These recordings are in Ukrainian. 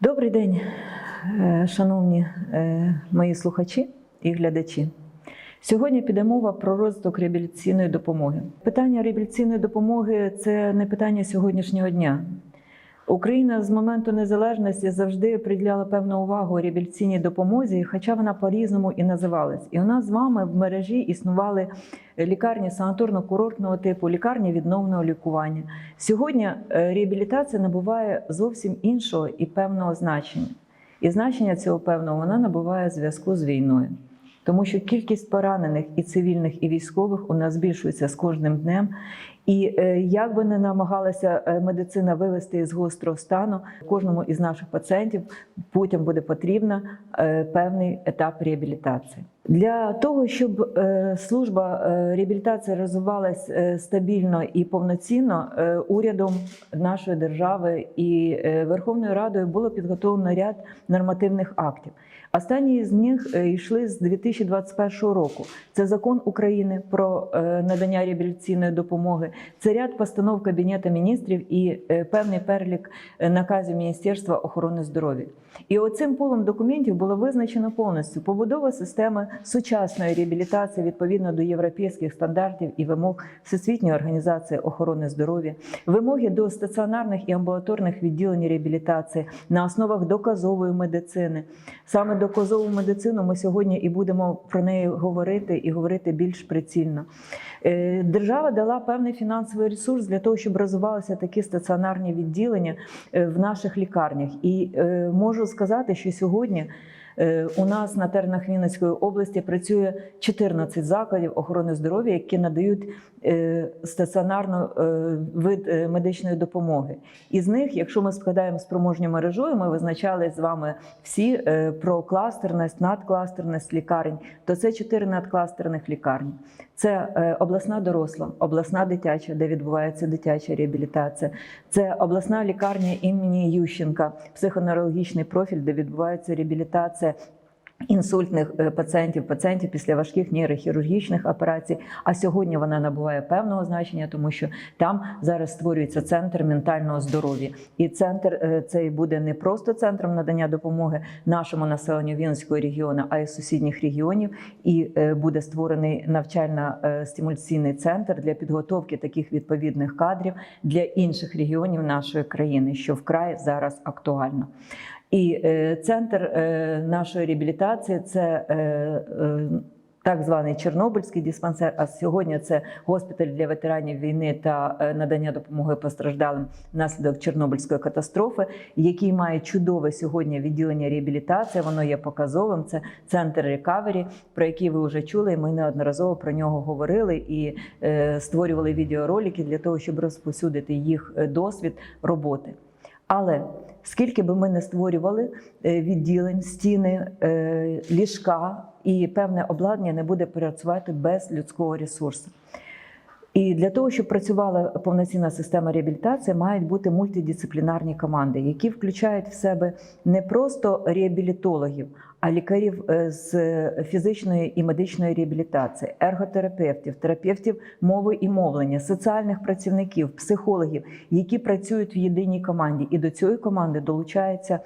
Добрий день, е, шановні е, мої слухачі і глядачі. Сьогодні піде мова про розвиток реабілітаційної допомоги. Питання реабілітаційної допомоги це не питання сьогоднішнього дня. Україна з моменту незалежності завжди приділяла певну увагу реабілітаційній допомозі, хоча вона по-різному і називалась. І у нас з вами в мережі існували лікарні санаторно-курортного типу, лікарні відновного лікування. Сьогодні е, реабілітація набуває зовсім іншого і певного значення. І значення цього певного вона набуває в зв'язку з війною. Тому що кількість поранених і цивільних, і військових у нас збільшується з кожним днем. І е, як би не намагалася е, медицина вивести із гострого стану, кожному із наших пацієнтів потім буде потрібна е, певний етап реабілітації. Для того щоб е, служба реабілітації розвивалась е, стабільно і повноцінно, урядом нашої держави і Верховною Радою було підготовлено ряд нормативних актів. Останні з них е, йшли з 2021 року. Це закон України про е, надання реабілітаційної допомоги. Це ряд постанов Кабінету міністрів і е, певний перелік наказів Міністерства охорони здоров'я. І оцим полем документів було визначено повністю побудова системи сучасної реабілітації відповідно до європейських стандартів і вимог Всесвітньої організації охорони здоров'я, вимоги до стаціонарних і амбулаторних відділень реабілітації на основах доказової медицини. Саме доказову медицину ми сьогодні і будемо про неї говорити і говорити більш прицільно. Держава дала певний фінансовий ресурс для того, щоб розвивалися такі стаціонарні відділення в наших лікарнях. І можу сказати, що сьогодні. Е, У нас на теренах Вінницької області працює 14 закладів охорони здоров'я, які надають е, стаціонарну е, вид медичної допомоги. Із них, якщо ми складаємо спроможню мережою, ми визначали з вами всі про кластерність, надкластерність лікарень, то це 4 надкластерних лікарні. Це обласна доросла, обласна дитяча, де відбувається дитяча реабілітація. Це обласна лікарня імені Ющенка, психоневрологічний профіль, де відбувається реабілітація. Інсультних е, пацієнтів, пацієнтів після важких нейрохірургічних операцій. А сьогодні вона набуває певного значення, тому що там зараз створюється центр ментального здоров'я. І центр е, цей буде не просто центром надання допомоги нашому населенню Вінницького регіону, а й сусідніх регіонів. І е, буде створений навчально-стимуляційний центр для підготовки таких відповідних кадрів для інших регіонів нашої країни, що вкрай зараз актуально. І е, центр е, нашої реабілітації це е, так званий Чорнобильський диспансер. А сьогодні це госпіталь для ветеранів війни та надання допомоги постраждалим внаслідок Чорнобильської катастрофи, який має чудове сьогодні відділення реабілітації. Воно є показовим. Це центр рекавері, про який ви вже чули. і Ми неодноразово про нього говорили і створювали відеоролики для того, щоб розповсюдити їх досвід роботи. Але скільки би ми не створювали е, відділень, стіни, е, ліжка і певне обладнання не буде працювати без людського ресурсу. І для того, щоб працювала повноцінна система реабілітації, мають бути мультидисциплінарні команди, які включають в себе не просто реабілітологів, а лікарів е, з фізичної і медичної реабілітації, ерготерапевтів, терапевтів мови і мовлення, соціальних працівників, психологів, які працюють в єдиній команді. І до цієї команди долучаються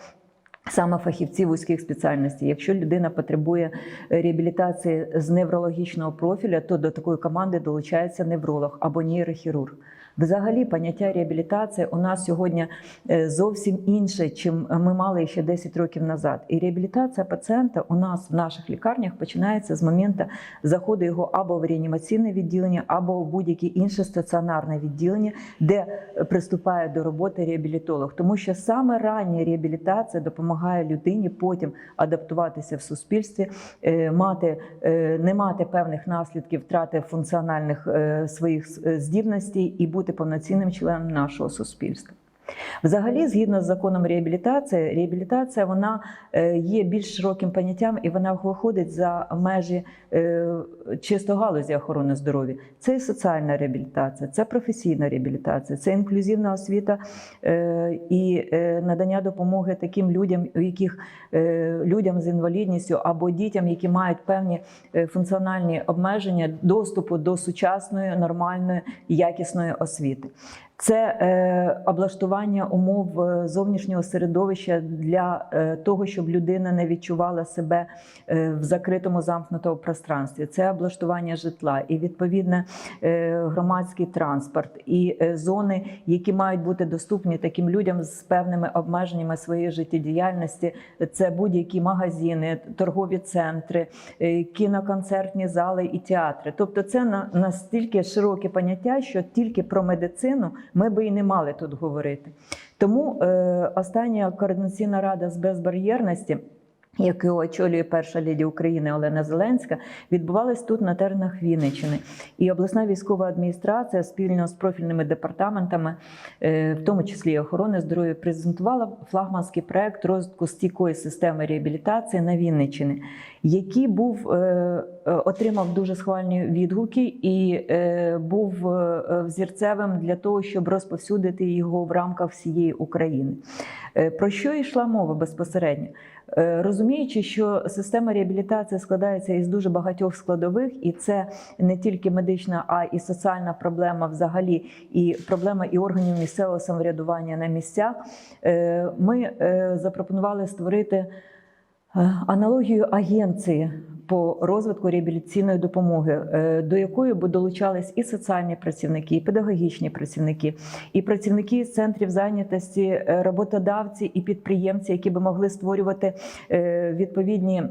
Саме фахівці вузьких спеціальностей. Якщо людина потребує реабілітації з неврологічного профіля, то до такої команди долучається невролог або нейрохірург. Взагалі, поняття реабілітації у нас сьогодні е, зовсім інше, чим ми мали ще 10 років назад. І реабілітація пацієнта у нас в наших лікарнях починається з моменту заходу його або в реанімаційне відділення, або в будь-яке інше стаціонарне відділення, де приступає до роботи реабілітолог. Тому що саме рання реабілітація допомагає людині потім адаптуватися в суспільстві, е, мати е, не мати певних наслідків втрати функціональних своїх здібностей і бути повноцінним членом нашого суспільства. Взагалі, згідно з законом реабілітації, реабілітація вона е, є більш широким поняттям і вона виходить за межі е, чисто галузі охорони здоров'я. Це і соціальна реабілітація, це професійна реабілітація, це інклюзивна освіта е, і надання допомоги таким людям, у яких людям з інвалідністю або дітям, які мають певні функціональні обмеження доступу до сучасної, нормальної, якісної освіти. Це е, облаштування умов е, зовнішнього середовища для е, того, щоб людина не відчувала себе е, в закритому замкнутому пространстві. Це облаштування житла і відповідне е, громадський транспорт, і е, зони, які мають бути доступні таким людям з певними обмеженнями своєї життєдіяльності. Це будь-які магазини, торгові центри, е, кіноконцертні зали і театри. Тобто, це на настільки широке поняття, що тільки про медицину ми би і не мали тут говорити. Тому е, остання координаційна рада з безбар'єрності. Яку очолює перша леді України Олена Зеленська, відбувалась тут на теренах Вінниччини. І обласна військова адміністрація спільно з профільними департаментами, е, в тому числі охорони здоров'я, презентувала флагманський проект розвитку стійкої системи реабілітації на Вінниччині, який був е, отримав дуже схвальні відгуки і е, був е, взірцевим для того, щоб розповсюдити його в рамках всієї України. Е, Про що йшла мова безпосередньо? Е, Розуміючи, що система реабілітації складається із дуже багатьох складових, і це не тільки медична, а і соціальна проблема взагалі, і проблема і органів місцевого самоврядування на місцях, е, ми е, запропонували створити е, аналогію агенції по розвитку реабілітаційної допомоги, е, до якої б долучались і соціальні працівники, і педагогічні працівники, і працівники з центрів зайнятості, е, роботодавці і підприємці, які би могли створювати е, відповідні.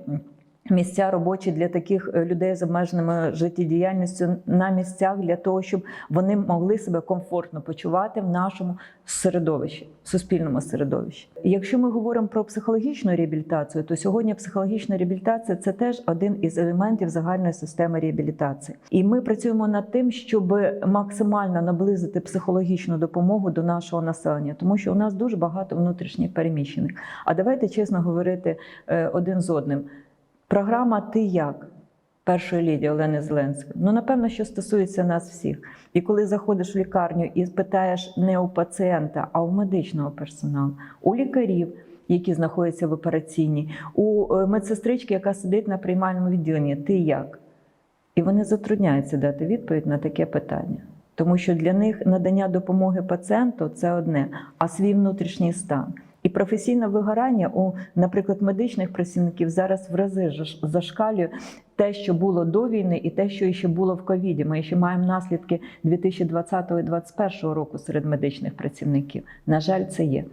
Місця робочі для таких е, людей з обмеженими життєдіяльністю на місцях для того, щоб вони могли себе комфортно почувати в нашому середовищі, суспільному середовищі. Якщо ми говоримо про психологічну реабілітацію, то сьогодні психологічна реабілітація це теж один із елементів загальної системи реабілітації. І ми працюємо над тим, щоб максимально наблизити психологічну допомогу до нашого населення, тому що у нас дуже багато внутрішніх переміщених. А давайте чесно говорити е, один з одним. Програма Ти як першої ліді Олени Зеленської. Ну, напевно, що стосується нас всіх. І коли заходиш в лікарню і питаєш не у пацієнта, а у медичного персоналу, у лікарів, які знаходяться в операційній, у е, медсестрички, яка сидить на приймальному відділенні, ти як? І вони затрудняються дати відповідь на таке питання. Тому що для них надання допомоги пацієнту це одне, а свій внутрішній стан. І професійне вигорання у, наприклад, медичних працівників зараз в рази зашкалює те, що було до війни, і те, що ще було в ковіді. Ми ще маємо наслідки 2020 і 2021 року серед медичних працівників. На жаль, це є.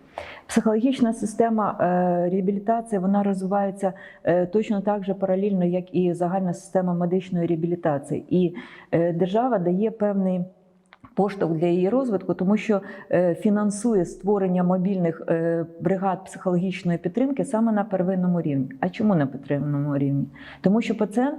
Психологічна система е, реабілітації вона розвивається е, точно так же паралельно, як і загальна система медичної реабілітації. І е, держава дає певний поштовх для її розвитку, тому що е, фінансує створення мобільних е, бригад психологічної підтримки саме на первинному рівні. А чому на первинному рівні? Тому що пацієнт.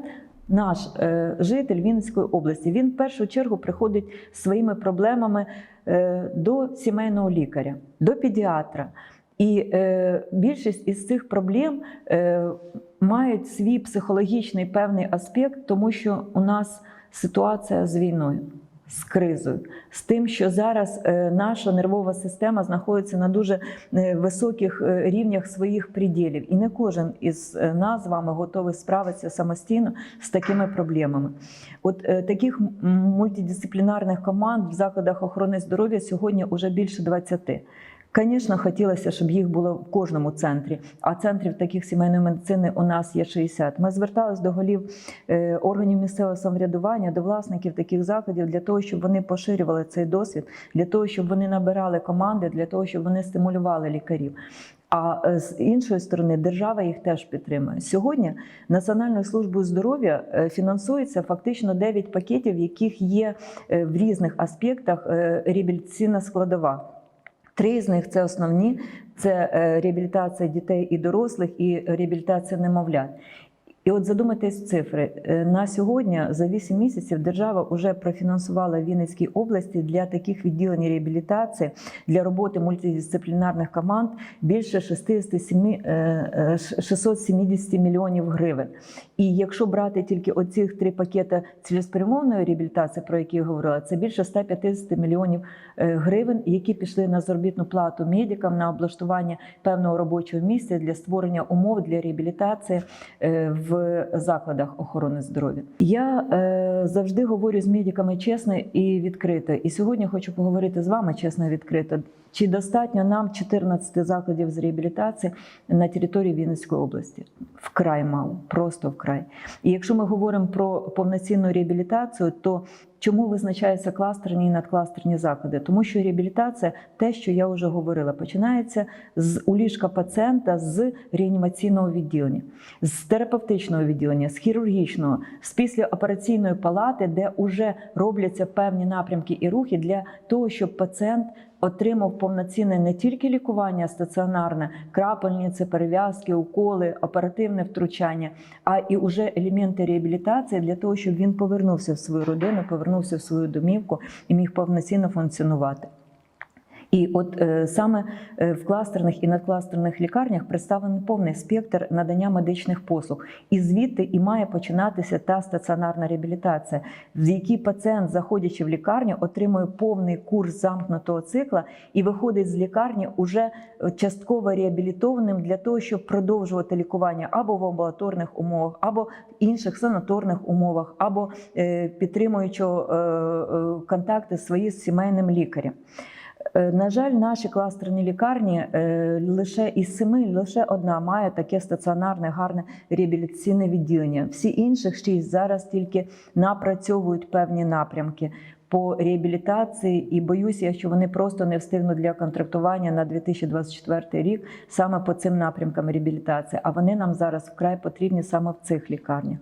Наш е, житель Вінницької області він в першу чергу приходить своїми проблемами е, до сімейного лікаря, до педіатра. І е, більшість із цих проблем е, мають свій психологічний певний аспект, тому що у нас ситуація з війною з кризою, з тим, що зараз е, наша нервова система знаходиться на дуже е, високих е, рівнях своїх приділів, і не кожен із нас з вами готовий справитися самостійно з такими проблемами. От таких мультидисциплінарних команд в закладах охорони здоров'я сьогодні вже більше 20. Звісно, хотілося, щоб їх було в кожному центрі, а центрів таких сімейної медицини у нас є 60. Ми зверталися до голів е, органів місцевого самоврядування, до власників таких закладів для того, щоб вони поширювали цей досвід, для того, щоб вони набирали команди, для того, щоб вони стимулювали лікарів. А е, з іншої сторони, держава їх теж підтримує. Сьогодні Національною службою здоров'я е, фінансується фактично 9 пакетів, яких є в різних аспектах реабілітаційна складова. Три з них це основні: це е, реабілітація дітей і дорослих, і реабілітація немовлят. І от задумайтесь цифри. Е, На сьогодні за 8 місяців держава вже профінансувала Вінницькій області для таких відділень реабілітації для роботи мультидисциплінарних команд більше 67, е, е, 670 мільйонів гривень. І якщо брати тільки оцих три пакети цілеспрямованої реабілітації, про які я говорила, це більше 150 мільйонів е, гривень, які пішли на заробітну плату медикам на облаштування певного робочого місця для створення умов для реабілітації е, в в закладах охорони здоров'я. Я е, завжди говорю з медиками чесно і відкрито. І сьогодні хочу поговорити з вами чесно і відкрито. Чи достатньо нам 14 закладів з реабілітації на території Вінницької області? Вкрай мало, просто вкрай. І якщо ми говоримо про повноцінну реабілітацію, то чому визначаються кластерні і надкластерні заклади? Тому що реабілітація, те, що я вже говорила, починається з у ліжка пацієнта з реанімаційного відділення, з терапевтичного відділення, з хірургічного, з післяопераційної палати, де вже робляться певні напрямки і рухи для того, щоб пацієнт отримав повноцінне не тільки лікування стаціонарне, крапельниці, перев'язки, уколи, оперативне втручання, а і вже елементи реабілітації для того, щоб він повернувся в свою родину, повернувся в свою домівку і міг повноцінно функціонувати. І от е, саме е, в кластерних і надкластерних лікарнях представлений повний спектр надання медичних послуг, і звідти і має починатися та стаціонарна реабілітація, в якій пацієнт, заходячи в лікарню, отримує повний курс замкнутого цикла і виходить з лікарні уже частково реабілітованим для того, щоб продовжувати лікування або в амбулаторних умовах, або в інших санаторних умовах, або е, підтримуючи е, е, контакти свої з сімейним лікарем. Е, На жаль, наші кластерні лікарні е, лише із семи, лише одна має таке стаціонарне гарне реабілітаційне відділення. Всі інших шість зараз тільки напрацьовують певні напрямки по реабілітації, і боюся, що вони просто не встигнуть для контрактування на 2024 рік саме по цим напрямкам реабілітації. А вони нам зараз вкрай потрібні саме в цих лікарнях.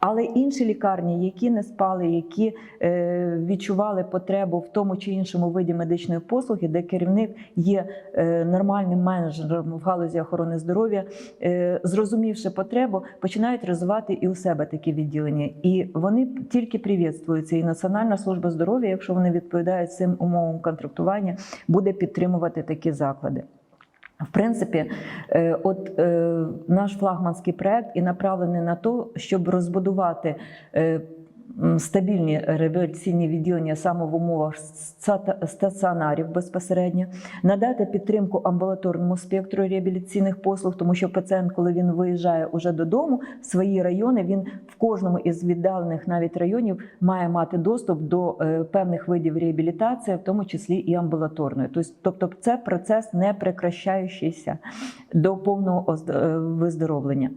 Але інші лікарні, які не спали, які е, відчували потребу в тому чи іншому виді медичної послуги, де керівник є е, нормальним менеджером в галузі охорони здоров'я, е, зрозумівши потребу, починають розвивати і у себе такі відділення. І вони тільки привітствуються. І Національна служба здоров'я, якщо вони відповідають цим умовам контрактування, буде підтримувати такі заклади. В принципі, е, от е, наш флагманський проект і направлений на те, щоб розбудувати е, стабільні реабілітаційні відділення саме в умовах стаці- стаціонарів безпосередньо, надати підтримку амбулаторному спектру реабілітаційних послуг, тому що пацієнт, коли він виїжджає уже додому, в свої райони, він в кожному із віддалених навіть районів має мати доступ до е, певних видів реабілітації, в тому числі і амбулаторної. Тобто, це процес не прекращаючийся до повного е, виздоровлення.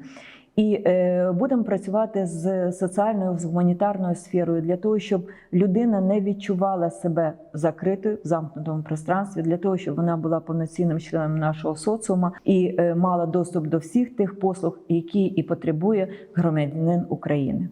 І е, будемо працювати з соціальною з гуманітарною сферою для того, щоб людина не відчувала себе закритою в замкнутому пространстві, для того, щоб вона була повноцінним членом нашого соціуму і е, мала доступ до всіх тих послуг, які і потребує громадянин України.